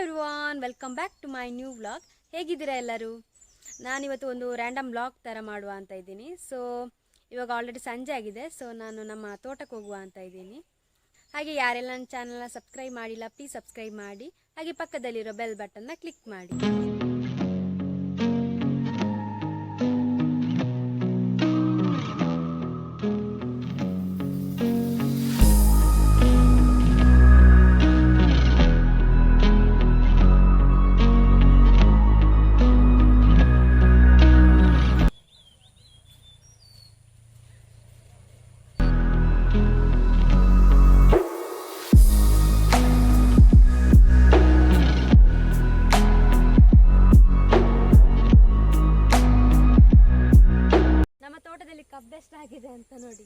Everyone welcome back to my new vlog ಹೇಗಿದ್ದೀರಾ ಎಲ್ಲರೂ? ನಾನಿವತ್ತು ಒಂದು ರ್ಯಾಂಡಮ್ ಬ್ಲಾಗ್ ಥರ ಮಾಡುವ ಅಂತ ಇದ್ದೀನಿ. ಸೊ ಇವಾಗ ಆಲ್ರೆಡಿ ಸಂಜೆ ಆಗಿದೆ. ಸೊ ನಾನು ನಮ್ಮ ತೋಟಕ್ಕೆ ಹೋಗುವ ಅಂತ ಇದ್ದೀನಿ. ಹಾಗೆ ಯಾರೆಲ್ಲ ನನ್ನ ಚಾನಲ್ನ ಸಬ್ಸ್ಕ್ರೈಬ್ ಮಾಡಿಲ್ಲ ಪ್ಲೀಸ್ ಸಬ್ಸ್ಕ್ರೈಬ್ ಮಾಡಿ. ಹಾಗೆ ಪಕ್ಕದಲ್ಲಿರೋ ಬೆಲ್ ಬಟನ್ನ ಕ್ಲಿಕ್ ಮಾಡಿ. ಕಬ್ಬೆಷ್ಟು ಆಗಿದೆ ಅಂತ ನೋಡಿ.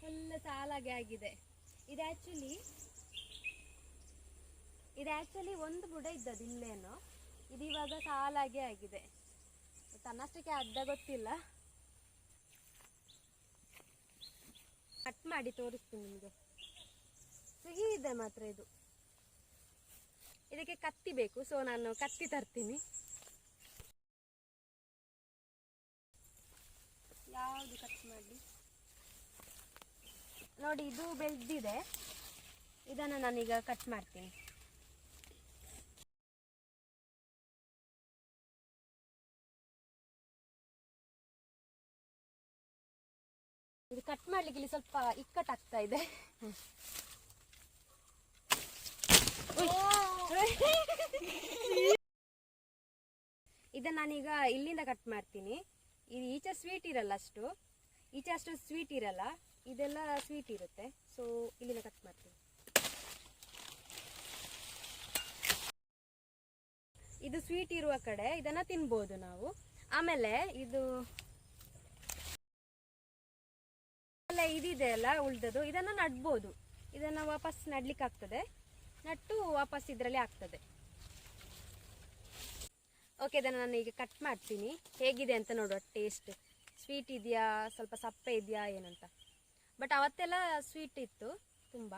ಫುಲ್ ಸಾಲಾಗಿ ಆಗಿದೆ. ಇದು ಆ್ಯಕ್ಚುಲಿ ಇದು ಆ್ಯಕ್ಚುಲಿ ಒಂದು ಬುಡ ಇದ್ದದ್ದು ಇಲ್ಲೇನು? ಇದು ಇವಾಗ ಸಾಲಾಗೆ ಆಗಿದೆ. ತನ್ನಷ್ಟಕ್ಕೆ ಅರ್ಧ ಗೊತ್ತಿಲ್ಲ. ಕಟ್ ಮಾಡಿ ತೋರಿಸ್ತೀನಿ ನಿಮಗೆ. ಸಿಹಿ ಇದೆ ಮಾತ್ರ ಇದು. ಇದಕ್ಕೆ ಕತ್ತಿ ಬೇಕು ಸೊ ನಾನು ಕತ್ತಿ ತರ್ತೀನಿ. ಯಾವುದು ಕಟ್ ಮಾಡಿ ನೋಡಿ ಇದು ಬೆಳೆದಿದೆ. ಇದನ್ನು ನಾನೀಗ ಕಟ್ ಮಾಡ್ತೀನಿ. ಇದು ಕಟ್ ಮಾಡ್ಲಿಕ್ಕೆ ಇಲ್ಲಿ ಸ್ವಲ್ಪ ಇಕ್ಕಟ್ಟಾಗ್ತಾ ಇದೆ. ಇದನ್ನ ನಾನೀಗ ಇಲ್ಲಿಂದ ಕಟ್ ಮಾಡ್ತೀನಿ. ಇದು ಈಚೆ ಸ್ವೀಟ್ ಇರಲ್ಲ ಅಷ್ಟು. ಈಚೆ ಅಷ್ಟು ಸ್ವೀಟ್ ಇರಲ್ಲ. ಇದೆಲ್ಲ ಸ್ವೀಟ್ ಇರುತ್ತೆ. ಸೊ ಇಲ್ಲಿಂದ ಕಟ್ ಮಾಡ್ತೀನಿ. ಇದು ಸ್ವೀಟ್ ಇರುವ ಕಡೆ ಇದನ್ನ ತಿನ್ಬೋದು ನಾವು. ಆಮೇಲೆ ಇದು ಆಮೇಲೆ ಇದಿದೆ ಅಲ್ಲ ಉಳ್ದದು ಇದನ್ನ ನಡ್ಬೋದು. ಇದನ್ನ ವಾಪಸ್ ನಡ್ಲಿಕ್ಕೆ ಆಗ್ತದೆ ನಟ್ಟು ವಾಪಸ್ ಇದರಲ್ಲಿ ಆಗ್ತದೆ ಓಕೆ ಇದನ್ನು ನಾನು ಈಗ ಕಟ್ ಮಾಡ್ತೀನಿ. ಹೇಗಿದೆ ಅಂತ ನೋಡುವ ಟೇಸ್ಟ್ ಸ್ವೀಟ್ ಇದೆಯಾ, ಸ್ವಲ್ಪ ಸಪ್ಪೆ ಇದೆಯಾ, ಏನಂತ. ಬಟ್ ಅವತ್ತೆಲ್ಲ ಸ್ವೀಟ್ ಇತ್ತು, ತುಂಬ.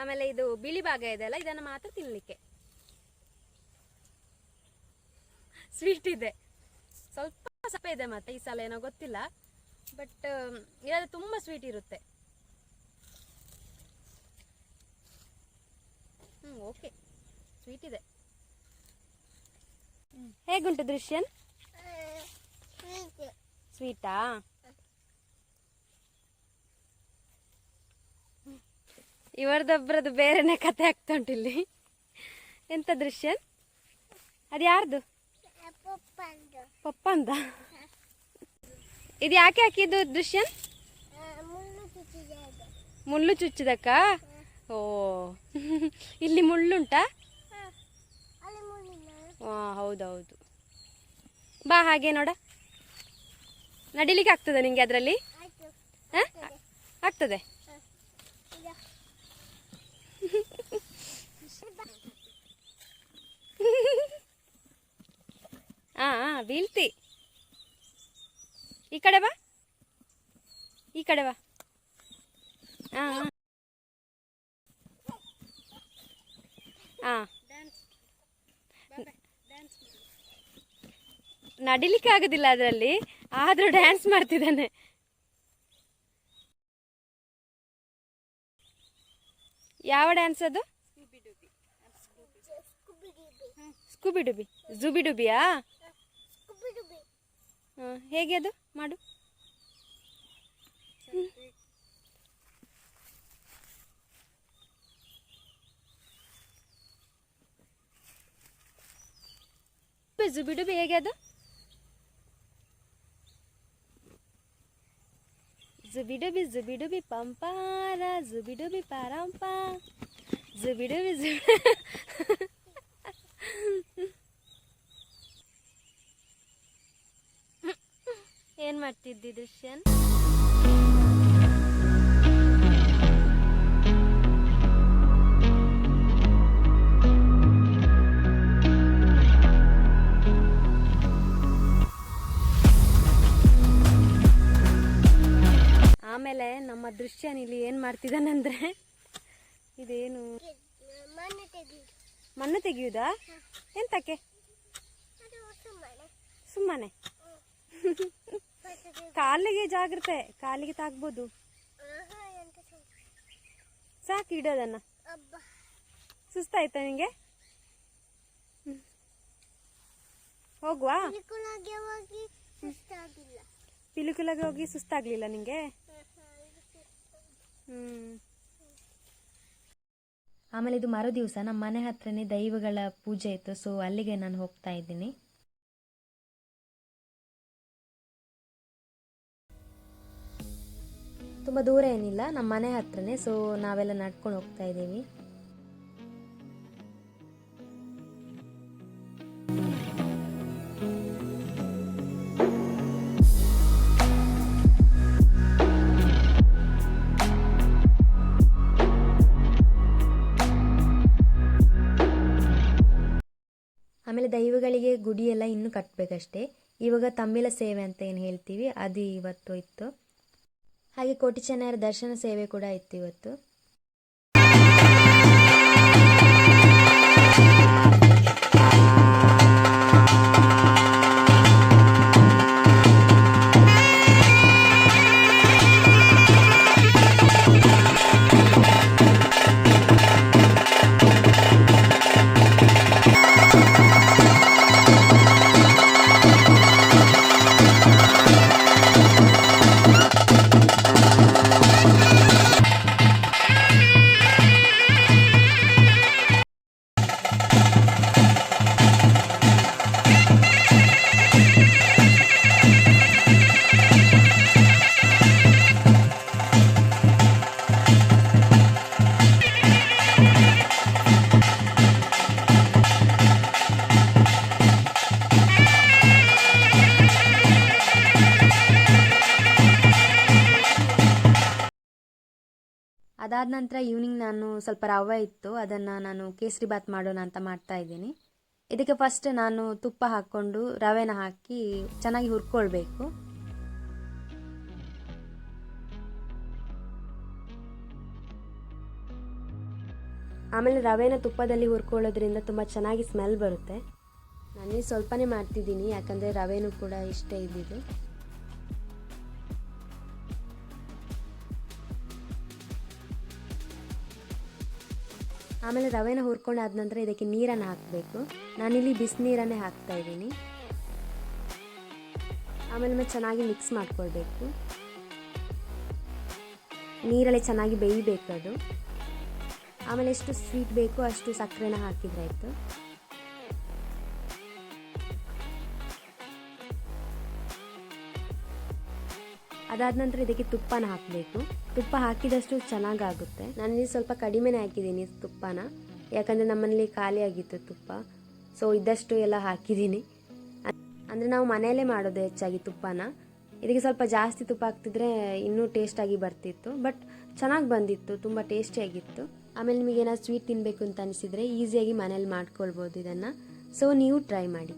ಆಮೇಲೆ ಇದು ಬಿಳಿ ಭಾಗ ಇದೆ ಅಲ್ಲ, ಇದನ್ನು ಮಾತ್ರ ತಿನ್ನಲಿಕ್ಕೆ ಸ್ವೀಟ್ ಇದೆ. ಸ್ವಲ್ಪ ಸಪ್ಪೆ ಇದೆ ಮತ್ತೆ, ಈ ಸಲ ಏನೋ ಗೊತ್ತಿಲ್ಲ. ಬಟ್ ಇರೋದು ತುಂಬ ಸ್ವೀಟ್ ಇರುತ್ತೆ. ಹ್ಞೂ ಓಕೆ ಸ್ವೀಟ್ ಇದೆ. ಹೇಗುಂಟು ದೃಶ್ಯನ್? ಸ್ವೀಟಾ ಇವರದೊಬ್ಬರದು ಬೇರೆನೆ ಕತೆ ಆಗ್ತಾ ಉಂಟು ಇಲ್ಲಿ. ಎಂತ ದೃಶ್ಯನ್? ಅದು ಯಾರ್ದು? ಪಪ್ಪ ಅಂತ ಇದು ಯಾಕೆ ಹಾಕಿದ್ದು ದೃಶ್ಯನ್ ಮುಳ್ಳು ಚುಚ್ಚಿದಕ್ಕ? ಓ. ಇಲ್ಲಿ ಮುಳ್ಳುಂಟಾ? ಹಾ ಹೌದೌದು. ಬಾ ಹಾಗೆ ನೋಡ. ನಡಿಲಿಕ್ಕೆ ಆಗ್ತದೆ ನಿಂಗೆ ಅದರಲ್ಲಿ? ಆಗ್ತದೆ. ಹಾಂ ಬೀಳ್ತಿ. ಈ ಕಡೆ ಬಾ. ಈ ಕಡೆ ಬಾ. ಹಾಂ ಹಾ ನಡಿಲಿಕ್ಕೆ ಆಗೋದಿಲ್ಲ ಅದರಲ್ಲಿ. ಆದ್ರೂ ಡ್ಯಾನ್ಸ್ ಮಾಡ್ತಿದ್ದಾನೆ. ಯಾವ ಡ್ಯಾನ್ಸ್ ಅದು? ಸ್ಕೂಬಿ ಡುಬಿ ಜುಬಿ ಡುಬಿಯಾ ಹಾಂ. ಹೇಗೆ ಅದು? ಮಾಡು. ಜುಬಿ ಡುಬಿ ಹೇಗೆ ಅದು ಜುಬಿಡುಬಿ ಜುಬಿಡುಬಿ ಪಂಪಾರ ಜುಬಿಡುಬಿ ಪಾರಂಪ ಜುಬಿಡುಬಿ ಜುಬಿ ಏನ್ ಮಾಡ್ತಿದ್ದಿ ದೃಶ್ಯನ್ ಆಮೇಲೆ ನಮ್ಮ ದೃಶ್ಯ ಇಲ್ಲಿ ಏನು ಮಾಡ್ತಿದ್ದಾನಂದ್ರೆ? ಇದೇನು? ಮಣ್ಣು ತೆಗಿ ಮಣ್ಣು ತೆಗೆಯುವುದಾ ಎಂತಕ್ಕೆ? ಸುಮ್ಮನೆ. ಕಾಲಿಗೆ ಜಾಗ್ರತೆ ಕಾಲಿಗೆ ತಾಕ್ಬೋದು ಸಾಕು ಇಡೋದನ್ನ ಸುಸ್ತಾಯ್ತಾ ನಿಂಗೆ? ಹೋಗುವ? ಪಿಲುಕುಲಗೆ ಹೋಗಿ ಸುಸ್ತಾಗ್ಲಿಲ್ಲ ನಿಂಗೆ? ಆಮೇಲೆ ಇದು ಮರು ದಿವಸ ನಮ್ಮ ಮನೆ ಹತ್ರನೇ ದೈವಗಳ ಪೂಜೆ ಇತ್ತು ಸೊ ಅಲ್ಲಿಗೆ ನಾನು ಹೋಗ್ತಾ ಇದ್ದೀನಿ. ತುಂಬ ದೂರ ಏನಿಲ್ಲ, ನಮ್ಮ ಮನೆ ಹತ್ರನೇ ಸೊ ನಾವೆಲ್ಲ ನಡ್ಕೊಂಡು ಹೋಗ್ತಾ ಇದ್ದೀವಿ. ದೈವಗಳಿಗೆ ಗುಡಿ ಎಲ್ಲ ಇನ್ನೂ ಕಟ್ಟಬೇಕಷ್ಟೇ ಇವಾಗ ತಮ್ಮಿಲ ಸೇವೆ ಅಂತ ಏನು ಹೇಳ್ತೀವಿ? ಅದು ಇವತ್ತು ಇತ್ತು. ಹಾಗೆ ಕೋಟಿ ಚೆನ್ನಯರ ದರ್ಶನ ಸೇವೆ ಕೂಡ ಇತ್ತು ಇವತ್ತು. ಅದಾದ ನಂತರ ಈವ್ನಿಂಗ್ ನಾನು ಸ್ವಲ್ಪ ರವೆ ಇತ್ತು. ಅದನ್ನು ನಾನು ಕೇಸರಿ ಬಾತ್ ಮಾಡೋಣ ಅಂತ ಮಾಡ್ತಾ ಇದ್ದೀನಿ. ಇದಕ್ಕೆ ಫಸ್ಟ್ ನಾನು ತುಪ್ಪ ಹಾಕ್ಕೊಂಡು ರವೆನ ಹಾಕಿ ಚೆನ್ನಾಗಿ ಹುರ್ಕೊಳ್ಬೇಕು. ಆಮೇಲೆ ರವೆನ ತುಪ್ಪದಲ್ಲಿ ಹುರ್ಕೊಳ್ಳೋದ್ರಿಂದ ತುಂಬ ಚೆನ್ನಾಗಿ ಸ್ಮೆಲ್ ಬರುತ್ತೆ. ನಾನೇ ಸ್ವಲ್ಪನೇ ಮಾಡ್ತಿದ್ದೀನಿ, ಯಾಕಂದರೆ ರವೆನೂ ಕೂಡ ಇಷ್ಟ ಇದ್ದಿದ್ದು. ಆಮೇಲೆ ರವೆನ ಹುರ್ಕೊಂಡಾದ ನಂತರ ಇದಕ್ಕೆ ನೀರನ್ನು ಹಾಕಬೇಕು. ನಾನಿಲ್ಲಿ ಬಿಸಿನೀರನ್ನೇ ಹಾಕ್ತಾ ಇದ್ದೀನಿ. ಆಮೇಲೆ ಚೆನ್ನಾಗಿ ಮಿಕ್ಸ್ ಮಾಡ್ಕೊಳ್ಬೇಕು. ನೀರಲ್ಲಿ ಚೆನ್ನಾಗಿ ಬೇಯಬೇಕು ಅದು ಆಮೇಲೆ ಎಷ್ಟು ಸ್ವೀಟ್ ಬೇಕು ಅಷ್ಟು ಸಕ್ಕರೆನ ಹಾಕಿದ್ರೆ ಅದಾದ ನಂತರ ಇದಕ್ಕೆ ತುಪ್ಪನ ಹಾಕಬೇಕು. ತುಪ್ಪ ಹಾಕಿದಷ್ಟು ಚೆನ್ನಾಗಾಗುತ್ತೆ. ಇಲ್ಲಿ ಸ್ವಲ್ಪ ಕಡಿಮೆನೇ ಹಾಕಿದ್ದೀನಿ ತುಪ್ಪನ. ಯಾಕಂದರೆ ನಮ್ಮನೇಲಿ ಖಾಲಿ ಆಗಿತ್ತು ತುಪ್ಪ. ಸೊ ಇದ್ದಷ್ಟು ಎಲ್ಲ ಹಾಕಿದ್ದೀನಿ. ಅಂದರೆ ನಾವು ಮನೆಯಲ್ಲೇ ಮಾಡೋದು ಹೆಚ್ಚಾಗಿ ತುಪ್ಪನ. ಇದಕ್ಕೆ ಸ್ವಲ್ಪ ಜಾಸ್ತಿ ತುಪ್ಪ ಹಾಕ್ತಿದ್ರೆ ಇನ್ನೂ ಟೇಸ್ಟಾಗಿ ಬರ್ತಿತ್ತು. ಬಟ್ ಚೆನ್ನಾಗಿ ಬಂದಿತ್ತು, ತುಂಬ ಟೇಸ್ಟಿಯಾಗಿತ್ತು ಆಮೇಲೆ ನಿಮಗೆ ಏನಾದ್ರು ಸ್ವೀಟ್ ತಿನ್ನಬೇಕು ಅಂತ ಅನಿಸಿದರೆ ಈಸಿಯಾಗಿ ಮನೇಲಿ ಮಾಡ್ಕೊಳ್ಬೋದು ಇದನ್ನು. ಸೊ ನೀವು ಟ್ರೈ ಮಾಡಿ.